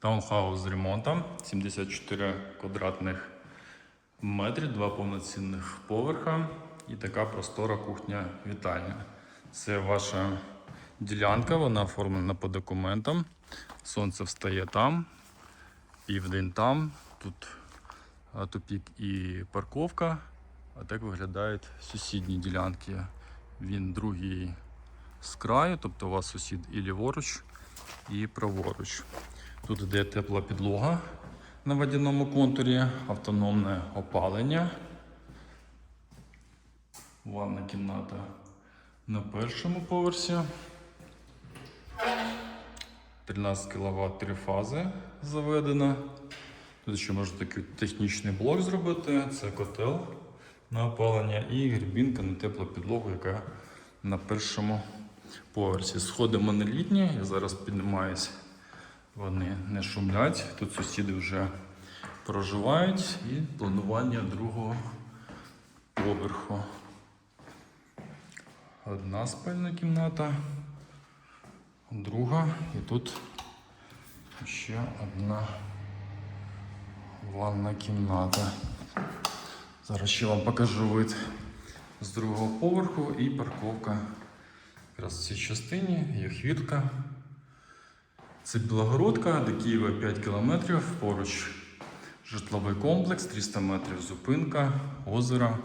Таунхаус з ремонтом, 74 квадратних метри, два повноцінних поверха і така простора кухня вітальня. Це ваша ділянка, вона оформлена по документам. Сонце встає там, південь там. Тут тупік і парковка. А так виглядають сусідні ділянки. Він другий з краю, тобто у вас сусід і ліворуч, і праворуч. Тут йде тепла підлога на водяному контурі, автономне опалення. Ванна кімната на першому поверсі. 13 кВт три фази заведено. Тут ще можна такий технічний блок зробити. Це котел на опалення і грібінка на теплу підлогу, яка на першому поверсі. Сходи монолітні, я зараз піднімаюсь, вони не шумлять. Тут сусіди вже проживають і планування другого поверху. Одна спальна кімната, друга і тут ще одна ванна кімната. Зараз ще вам покажу вид з другого поверху і парковка. Якраз в цій частині є хвіртка. Це Білогородка, до Києва 5 кілометрів. Поруч житловий комплекс, 300 метрів зупинка, озеро.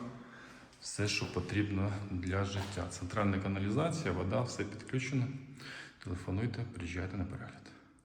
Все, що потрібно для життя. Центральна каналізація, вода, все підключено. Телефонуйте, приїжджайте на перегляд.